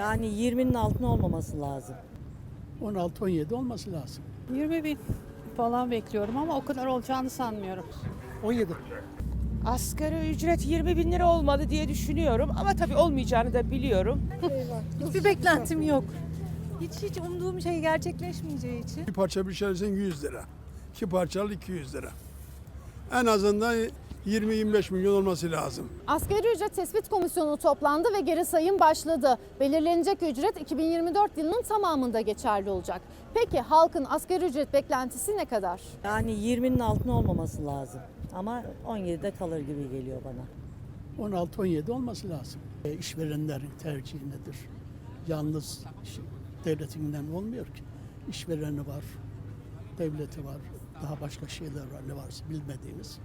Yani 20'nin altına olmaması lazım. 16-17 olması lazım. 20 bin falan bekliyorum ama o kadar olacağını sanmıyorum. 17. Asgari ücret 20 bin lira olmalı diye düşünüyorum ama tabii olmayacağını da biliyorum. Hiçbir beklentim yok. Hiç hiç umduğum şey gerçekleşmeyeceği için. Bir parça bir şeysin 100 lira. İki parçalı 200 lira. En azından 20-25 milyon olması lazım. Asgari ücret tespit komisyonu toplandı ve geri sayım başladı. Belirlenecek ücret 2024 yılının tamamında geçerli olacak. Peki halkın asgari ücret beklentisi ne kadar? Yani 20'nin altına olmaması lazım. Ama 17'de kalır gibi geliyor bana. 16-17 olması lazım. E, işverenlerin tercihi nedir? Yalnız devletinden olmuyor ki. İşvereni var, devleti var, daha başka şeyler var ne varsa bilmediğimiz.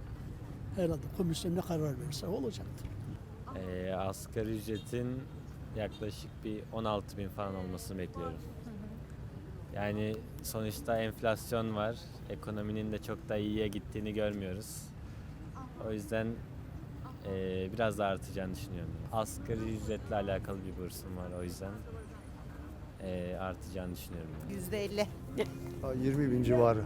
Herhalde komisyon ne karar verirse olacaktır. Ee, asgari ücretin yaklaşık bir 16 bin falan olmasını bekliyorum. Yani sonuçta enflasyon var. Ekonominin de çok da iyiye gittiğini görmüyoruz. O yüzden eee, biraz da artacağını düşünüyorum. Asgari ücretle alakalı bir bursum var o yüzden eee, artacağını düşünüyorum. %50. 20 bin civarı.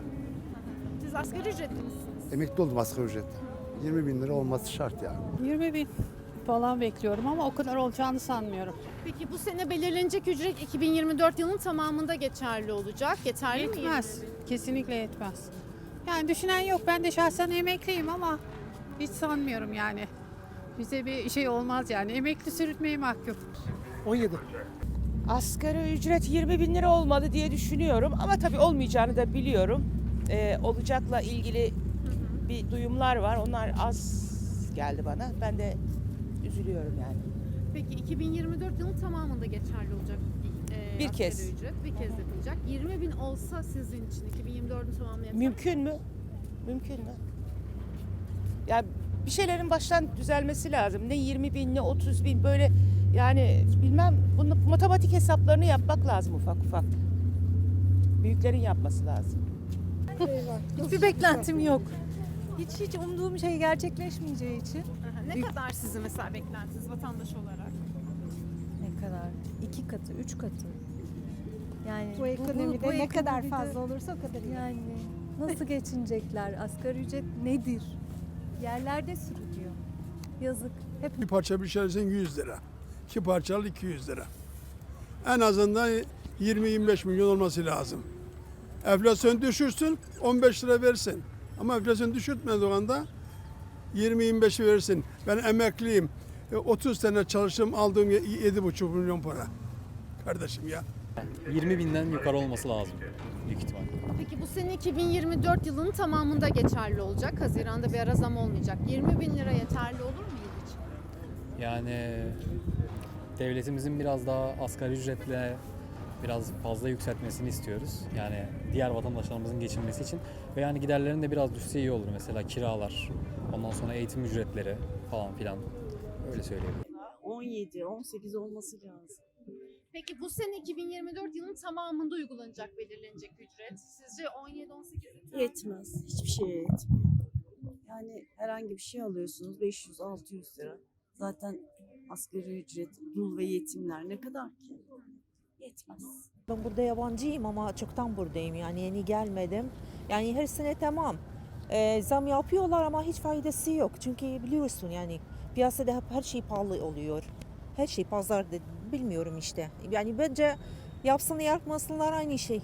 Siz asgari ücretli misiniz? Emekli oldum asgari ücretle. 20 bin lira olması şart yani. 20 bin falan bekliyorum ama o kadar olacağını sanmıyorum. Peki bu sene belirlenecek ücret 2024 yılının tamamında geçerli olacak. Yeterli mi? Yetmez. Kesinlikle yetmez. Yani düşünen yok. Ben de şahsen emekliyim ama hiç sanmıyorum yani. Bize bir şey olmaz yani. Emekli sürütmeye mahkum. 17. Asgari ücret 20 bin lira olmalı diye düşünüyorum ama tabii olmayacağını da biliyorum. Ee, olacakla ilgili bir duyumlar var. Onlar az geldi bana. Ben de üzülüyorum yani. Peki 2024 yılının tamamında geçerli olacak. e, Bir asgari kez. Ücret. Bir kez yapılacak. 20 bin olsa sizin için 2024'ün tamamı yeter mi? Mümkün mü? Mümkün mü? Ya bir şeylerin baştan düzelmesi lazım. Ne 20 bin ne 30 bin böyle yani bilmem bunu matematik hesaplarını yapmak lazım ufak ufak. Büyüklerin yapması lazım. Hiçbir beklentim yok. Hiç hiç umduğum şey gerçekleşmeyeceği için. Aha, Ne kadar sizin mesela beklentiniz vatandaş olarak? Ne kadar? İki katı, üç katı. Yani Bu ekonomide ne kadar ekonomide fazla olursa o kadar iyi. Yani nasıl geçinecekler? Asgari ücret nedir? Yerlerde sürünüyor. Yazık. Hep Bir parça bir şeysin 100 lira. İki parçalı 200 lira. En azından 20-25 milyon olması lazım. Enflasyon düşürsün 15 lira versin. Ama enflasyon düşürtmediği anda 20-25 versin. Ben emekliyim. E, 30 sene çalıştım aldığım 7,5 milyon para. Kardeşim ya. 20 binden yukarı olması lazım büyük ihtimal. Peki bu sene 2024 yılının tamamında geçerli olacak. Haziran'da bir ara zam olmayacak. 20 bin lira yeterli olur mu yıl için? Yani devletimizin biraz daha asgari ücretle biraz fazla yükseltmesini istiyoruz. Yani diğer vatandaşlarımızın geçinmesi için ve yani giderlerin de biraz düşse iyi olur. Mesela kiralar, ondan sonra eğitim ücretleri falan filan. Öyle söyleyebilirim. 17, 18 olması lazım. Peki bu sene 2024 yılının tamamında uygulanacak belirlenecek ücret. Sizce 17-18 yeter mi? Yetmez. Hiçbir şeye yetmiyor. Yani herhangi bir şey alıyorsunuz 500-600 lira. Zaten asgari ücret, dul ve yetimler ne kadar ki? Yetmez. Ben burada yabancıyım ama çoktan buradayım yani yeni gelmedim. Yani her sene tamam. Ee, zam yapıyorlar ama hiç faydası yok. Çünkü biliyorsun yani piyasada hep her şey pahalı oluyor. Her şey pazarda bilmiyorum işte. Yani bence yapsın yapmasınlar aynı şey.